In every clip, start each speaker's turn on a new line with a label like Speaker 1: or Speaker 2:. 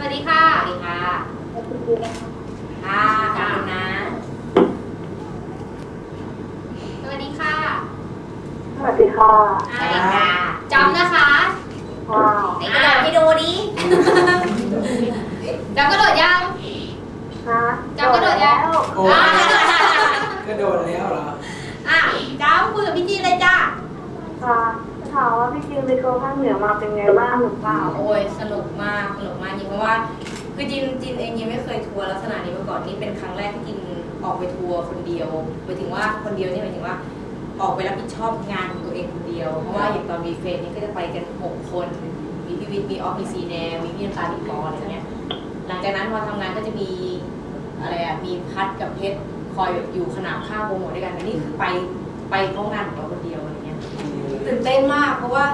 Speaker 1: สวัสดีค่ะ สวัสดีค่ะค่ะขอบคุณนะ สวัสดีค่ะ
Speaker 2: สวัสดีค่ะ
Speaker 1: สวัสดีค่ะจำนะคะ
Speaker 2: ว้าว
Speaker 1: ไหนกระโดดให้ดูดิจำกระโดดยัง
Speaker 2: ฮะ
Speaker 1: จำกระโดดยัง
Speaker 2: แล้ว
Speaker 3: โอ้
Speaker 1: อะ
Speaker 3: กระโดดแล้วเหรอ
Speaker 1: อะจำคุยกับพี่จีนเลยจ้า
Speaker 2: ค่ะ จะถามว่าพี่จิมไปโชว์ภาคเหนือมาเป็นไงบ้างหรือเปล่า
Speaker 1: โอ้ยสนุกมากสนุกมากจริงเพราะว่าคือจินจินเองยังไม่เคยทัวร์ลักษณะนี้มาก่อนนี่เป็นครั้งแรกที่จินออกไปทัวร์คนเดียวหมายถึงว่าคนเดียวนี่หมายถึงว่าออกไปรับผิดชอบงานของตัวเองคนเดียว เพราะว่าอย่างตอนวีเฟนนี่ก็จะไปกันหกคน มีพี่วิทย์มีออฟมีซีแนวมีพี่นตาลมีปออะไรเงี้ย หลังจากนั้นพอทำงานก็จะมีอะไรอะมีพัดกับเพชรคอยแบบอยู่ขนาบข้างโปรโมทด้วยกันอันนี้คือไปไปเพรางานของเราคนเดียวอะไรเงี้ย ตื่น เต้นมาก เพราะว่า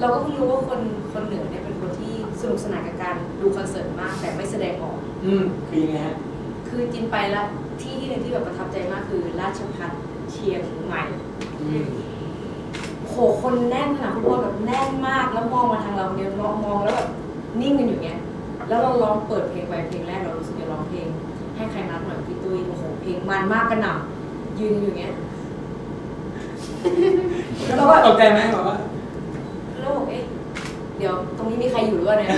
Speaker 1: เราก็เพิ่งรู้ว่าคนคนเหนือเนี่ยเป็นคนที่สนุกสนานกับการดูคอนเสิร์ตมากแต่ไม่แสดงออก
Speaker 3: อืมคือยังไงฮะ
Speaker 1: คือจินไปแล้วที่ที่หนึ่งที่แบบประทับใจมากคือราชพัฒเชียงใหม่
Speaker 3: อืม
Speaker 1: โหคนแน่นขนาดคุณพ่อแบบแน่นมากแล้วมองมาทางเราคนเดียวมองมองแล้วแบบนิ่งกันอยู่เงี้ยแล้วเราลองเปิดเพลงไปเพลงแรกเรารู้สึกจะร้องเพลง ให้ใครนัดหน่อยพี่ตุ้ยโอ้โหเพลงมันมากกระหน่ำยืนอยู่เงี้ย
Speaker 3: แล้วเราก็ตกใจไหมแบบว่า
Speaker 1: แล้วบอกเอ๊ะเดี๋ยวตรงนี้มีใครอยู่หรือเปล่าเนี่ย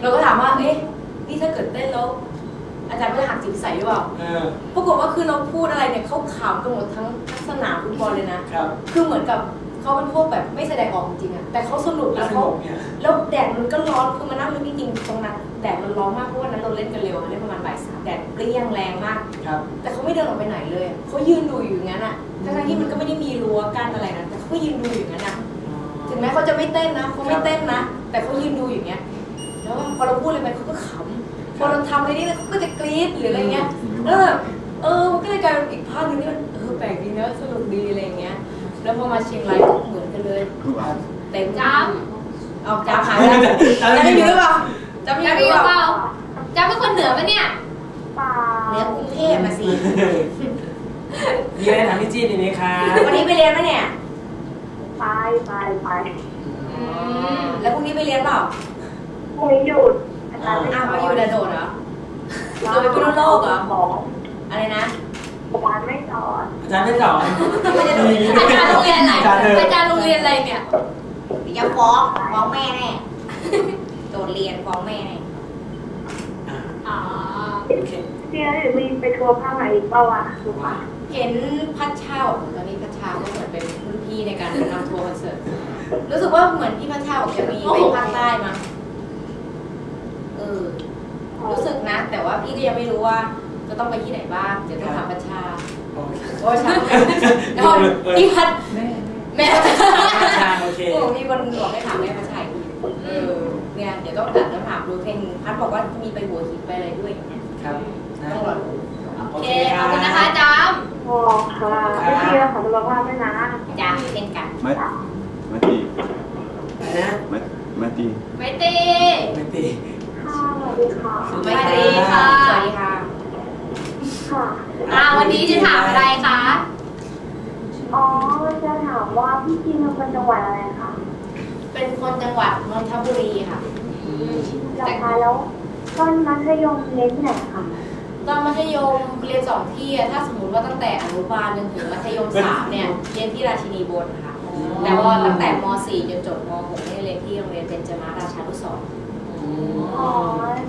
Speaker 1: เราก็ถามว่าเอ๊ะนี่ถ้าเกิดเต้นแล้วอาจารย์ก็จะหักจิตวิสัยหรือเปล่า
Speaker 3: เออ
Speaker 1: ปรากฏว่าคือเราพูดอะไรเนี่ยเขาขำกันหมดทั้งทั้งสนามฟุตบอลเลยนะ
Speaker 3: ครับ
Speaker 1: คือเหมือนกับ เขาเป็นพวกแบบไม่แสดงออกจริงๆอะแต่เขาสนุก
Speaker 3: แล้
Speaker 1: แล้วว
Speaker 3: ส
Speaker 1: เขา
Speaker 3: นุกเนี่ย
Speaker 1: แล้วแดดมันก็ร้อนคือมานั่งนึกจริงๆตรงนั้นแดดมันร้อนมากเพราะวันนั้นเราเล่นกันเร็วเล่นประมาณบ่ายสามแดดเปรี้ยงแรงมาก
Speaker 3: ครับ
Speaker 1: แต่เขาไม่เดินออกไปไหนเลยอะเขายืนดูอยู่อย่างนั้นอะทั้งๆที่มันก็ไม่ได้มีรั้วกั้นอะไรนะแต่เขาก็ยืนดูอยู่อย่างนั้นอะถึงแม้เขาจะไม่เต้นนะเขาไม่เต้นนะแต่เขายืนดูอย่างเงี้ยแล้วพอเราพูดอะไรไปเขาก็ขำพอเราทำอะไรนี่เขาก็จะกรี๊ดหรืออะไรเงี้ยแล้วแบบเออมันก็เลยกลายเป็นอีกภาพหนึงที่มันเออแปลกดีเนอะสนุกดีอะไรเงี้ย แล้วพอมาเชียงรายก็เหมือนกันเลยเต็มจ้ำเอาจ้ำหายไปแล้วจ้ำยังอยู่หรือเปล่าจ้ำยังอยู่หรือเปล่าจ้ำเป็นคนเหนือปะเนี่ย
Speaker 2: เปล่า
Speaker 1: เหนือกรุงเทพมาสิ
Speaker 3: มีอะไรถามพี่จีนอีกไหมครับ
Speaker 1: วันนี้ไปเรียนปะเนี่ย
Speaker 2: ไปไปไป
Speaker 1: อืมแล้วพรุ่งนี้ไปเรียนเปล่า
Speaker 2: พรุ่งนี้หยุดอาจารย์ไม่
Speaker 1: อ้าว
Speaker 2: ส
Speaker 1: มา
Speaker 2: อ
Speaker 1: อยู่
Speaker 2: น
Speaker 1: ดาโดดเหรอโดยพิษณุโลกเหรอ
Speaker 2: ของ
Speaker 1: อะไรนะ
Speaker 2: อาจารย์ไม่สอน
Speaker 3: อาจารย์ไม่สอน
Speaker 1: ไม่ได้โดดอาจารย์โรงเรียนอะไร
Speaker 3: อาจารย์เถอะ
Speaker 1: อาจารย์โรงเรียนอะไรเนี่ยอย่าฟ้องฟ้องแม่แน่โดดเรียนฟ้องแม่แน่
Speaker 3: อะ
Speaker 1: อ๋อ
Speaker 3: โอเค
Speaker 2: เที่ยวเดี๋ยวมีไปทัวร์ภาคไหนอีกเปล่าวะถูกปะ
Speaker 1: เห็นพัชชาบอกตอนนี้พัชชาก็เหมือนเป็นรุ่นพี่ในการนำทัวร์คอนเสิร์ตรู้สึกว่าเหมือนพี่พัชชาบอกจะมีไปภาคใต้มั้งเออรู้สึกนะ แต่ว่าพี่ก็ยังไม่รู้ว่า จะต้องไปที่ไหนบ้างเดี๋ยวต้องถามพัชชา
Speaker 3: โอเค
Speaker 1: โอ้ยช่างแล้วพี่พัด
Speaker 3: แม่
Speaker 1: แม่
Speaker 3: อาจารย์โอเค
Speaker 1: โอ้มีคนบอกให้ถามแม่พัชชัยเออเนี่ยเดี๋ยวต้องตัดแล้วถามดูเพลงพัดบอกว่ามีไปหัวหินไปอะไรด้วยอย่างเงี้ย
Speaker 3: ครับนะ
Speaker 1: ต้องรอดู
Speaker 3: โอ
Speaker 1: โอ
Speaker 3: เค
Speaker 1: เค
Speaker 3: ค
Speaker 1: ข
Speaker 3: รั
Speaker 1: อ
Speaker 3: บบ
Speaker 1: คุณนะคะจอม
Speaker 2: โอ้ค่ะพี่เที่ยวขอสุขภาพด้วยนะ
Speaker 1: จ้าเช่นกัน
Speaker 4: มามาตี
Speaker 3: นะ
Speaker 4: มามาตี
Speaker 1: ไม่ตี
Speaker 3: ไม่ตี
Speaker 2: ค่ะสวัสดีค่ะ
Speaker 1: ไม่ตีค่ะสวัสดีค่ะ
Speaker 2: ค่ะ
Speaker 1: อ่าวันนี้จะถามอะไรคะ
Speaker 2: อ๋อจะ ถามว่าพี่จิมเป็นคนจังหวัดอะไรคะ
Speaker 1: เป็นคนจังหวัดนนทบุรีค่ะ
Speaker 2: จังหวัดแล้วตอนมัธยมเรียนที่ไหนคะ
Speaker 1: ตอนมัธยมเรียนสองที่อะถ้าสมมติว่าตั้งแต่อนุบาลจนถึงมัธยมสามเนี่ยเรียนที่ราชินีบนค่ะแล้วก็ตั้งแต่ม .4 จนจบม .6 เนี่ยเรียนที่โรงเรียนเบญจมาราชานุสรณ์
Speaker 2: อ๋อ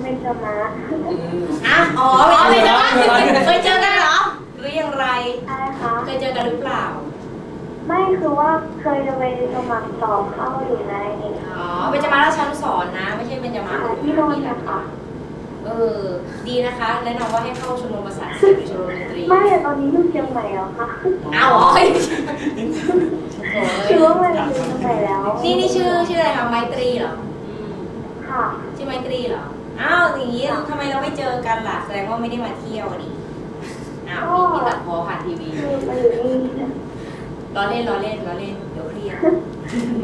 Speaker 2: เป็นจะมา
Speaker 3: อืม
Speaker 1: อะอ๋อเป็นเบญจมาเคยเจอกันเหรอหรือยังไร
Speaker 2: อะไรคะ
Speaker 1: เคยเจอกันหรือเปล่า
Speaker 2: ไม่คือว่าเคยจะไปสมัครสอบเข้าอยู่ใน
Speaker 1: อ๋อเบญจมาราชานุสรณ์นะ ไม่ใช่เบญจมา
Speaker 2: ค่ะที่โดนนะคะ
Speaker 1: เออ ดีนะคะแนะนำว่าให้เข้าชมรมภาษาศิลป์หรือชมรมดนตรี
Speaker 2: ไม่แต่ตอนนี้อยู่เชียงใหม่แล้วค่ะ
Speaker 1: อ้าวเหรอเฮ้ยโถ่
Speaker 2: คือว่ามันอยู่เชียงใหม่แล้ว
Speaker 1: นี่นี่ชื่อชื่ออะไรคะไมตรีเหรอ
Speaker 2: ค่ะ
Speaker 1: ชื่อไมตรีเหรออ้าวอย่างนี้ทำไมเราไม่เจอกันล่ะแสดงว่าไม่ได้มาเที่ยวอะดิอ้าวมีที่ตัดพอผ่านทีวี
Speaker 2: คือมาอยู่นี่
Speaker 1: ล้อเล่นล้อเล่นล้อเล่นเดี๋ยวเครียด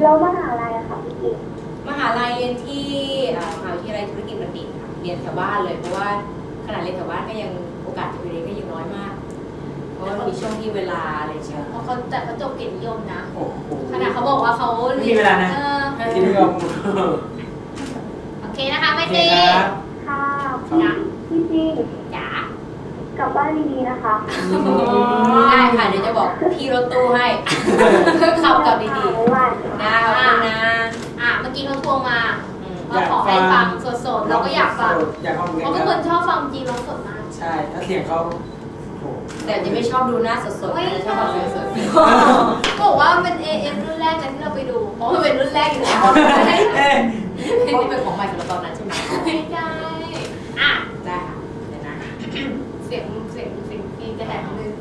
Speaker 2: แล้วมหาลัยอะค่ะพี่กิ๊ก
Speaker 1: มหาลัยเรียนที่เอ่อมหาวิทยาลัยธุรกิจบัณฑิตค่ะเรียนแถวบ้านเลยเพราะว่าขนาดเรียนแถวบ้านก็ยังโอกาสจะไปเรียนก็ยังน้อยมาก เพราะว่ามีช่วงที่เวลาอะไรใช่ไหม
Speaker 5: เพราะเขาแต่เขาจบเกียรตินิยมนะ
Speaker 3: โอ้โห
Speaker 5: ขนาดเขาบอกว่าเขา
Speaker 3: ไม่มีเวลานะ
Speaker 5: ออ
Speaker 3: ที่นิยม
Speaker 5: โอเคนะคะ
Speaker 3: โอ
Speaker 5: ไม่
Speaker 3: เค
Speaker 5: ตี
Speaker 3: ครับ
Speaker 2: ค่ะ ลับบ้านดีๆนะคะ
Speaker 1: ได้ค่ะเดี๋ยวจะบอกพี่รถตู้ให้ ขับกลับดี
Speaker 2: บ๊ายบาย
Speaker 1: ๆนะขอบคุณนะ
Speaker 5: อะเมื่อกี้เขาโทรมา
Speaker 1: อืม
Speaker 5: มาขอให้ฟังสดๆเราก็อยากฟัง
Speaker 3: อยากฟังเหมือน
Speaker 5: เพราะ
Speaker 3: กั
Speaker 5: เป็น
Speaker 3: น
Speaker 5: คนชอบฟังจริงร้องสดมาก
Speaker 3: ใช่ถ้าเสียงเขาโอ้โห
Speaker 1: แต่จะไม่ชอบดูหน้าสดๆ
Speaker 5: ไม่
Speaker 1: นะช
Speaker 5: ใช่
Speaker 1: อบฟังเสียงสด
Speaker 5: บอกว่ามัน AM รุ่นแรกนะที่เราไปดูเพราะมันเป็นรุ่นแรกอยู่แล้ว
Speaker 3: เอ๊ะ
Speaker 1: เพราะเป็นของใหม่สำหรับตอนนั้นใช่ไหม
Speaker 5: ไม่ใช่อะ
Speaker 1: ได้ค่ะเดี๋ยวนะ
Speaker 5: เสียงเสียงเสียงกีจะแหบนึง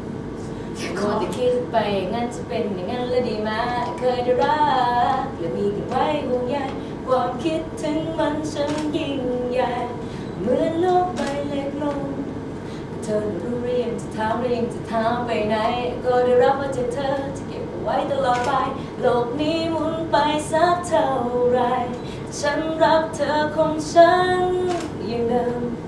Speaker 1: โคตรคิดไปงั้นจะเป็นอย่างนั้นเลยดีไหมเคยได้รักและมีกันไว้ห่วงใยความคิดถึงมันฉันยิ่งใหญ่เหมือนโลกใบเล็กลงเธอรู้เรียงจะถามเรียงจะถามไปไหน ก็ได้รับว่าจากเธอจะเก็บไว้ตลอดไป โลกนี้หมุนไปสักเท่าไร ฉันรักเธอของฉันอย่างเดิม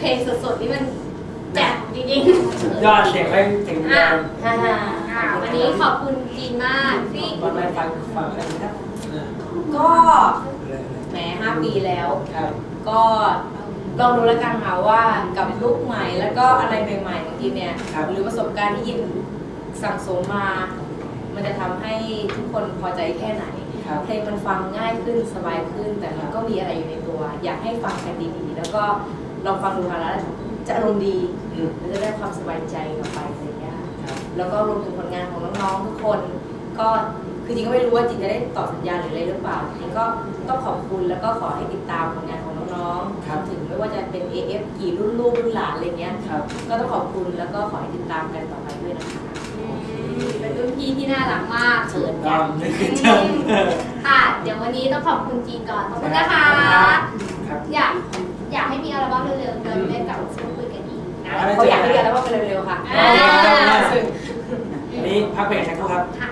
Speaker 5: เพลงสดๆนี่มันแจ่มจริงๆ
Speaker 3: ยอดเสียงไม่ถึงเดิม
Speaker 1: ฮ่าฮ่า
Speaker 5: อะวันนี้ขอบคุณจีนมากที่
Speaker 3: ตอนไปฟังฟังอะไรนะครับเออ
Speaker 1: ก็
Speaker 3: เลยเลย
Speaker 1: แหมห้าปีแล้ว
Speaker 3: ครับ
Speaker 1: ก็ลองดูแล้วกันค่ะว่ากับลุกใหม่แล้วก็อะไรใหม่ๆบางทีเนี่ย
Speaker 3: ครับ
Speaker 1: หรือประสบการณ์ที่ยินสั่งสมมา มันจะทำให้ทุกคนพอใจแค่ไหน
Speaker 3: ครับ
Speaker 1: เพลงมันฟังง่ายขึ้นสบายขึ้นแต่มันก็มีอะไรอยู่ในตัว อยากให้ฟังกันดีๆ แล้วก็ ลองฟังดูค่ะแล้วจะอารมณ์ดี
Speaker 3: อืม
Speaker 1: แล้วจะได้ความสบายใจกลับไปอะไรอย่างเงี้ยค่ะ
Speaker 3: ครับ
Speaker 1: แล้วก็รวมถึงผลงานของน้องๆทุกคน ก็คือจริงก็ไม่รู้ว่าจริงจะได้ต่อสัญญาหรืออะไรหรือเปล่าจริงก็ต้องขอบคุณแล้วก็ขอให้ติดตามผลงานของน้องๆ
Speaker 3: ครับ
Speaker 1: ถึงไม่ว่าจะเป็น AF กี่รุ่นลูกรุ่นหลานอะไรเงี้ย
Speaker 3: ครับ
Speaker 1: ก็ต้องขอบคุณแล้วก็ขอให้ติดตามกันต่อไปด้วยนะคะ
Speaker 5: อืมเป็นรุ่นพี่ที่น่ารักมาก
Speaker 1: เชิญ
Speaker 3: ต
Speaker 1: จ้ะ
Speaker 3: อนนี่คือเจ้าเออ
Speaker 5: ค่ะ เดี๋ยววันนี้ต้องขอบคุณจีนก่อนขอบคุณนะคะ
Speaker 3: ครับ
Speaker 5: อยาก
Speaker 1: เขาอยากให้เรียนแล้วว่าเป็นเร็วๆค่ะ
Speaker 5: อ่า
Speaker 3: อันนี้พักเบรกสักครู่ครับ
Speaker 5: ค่ะ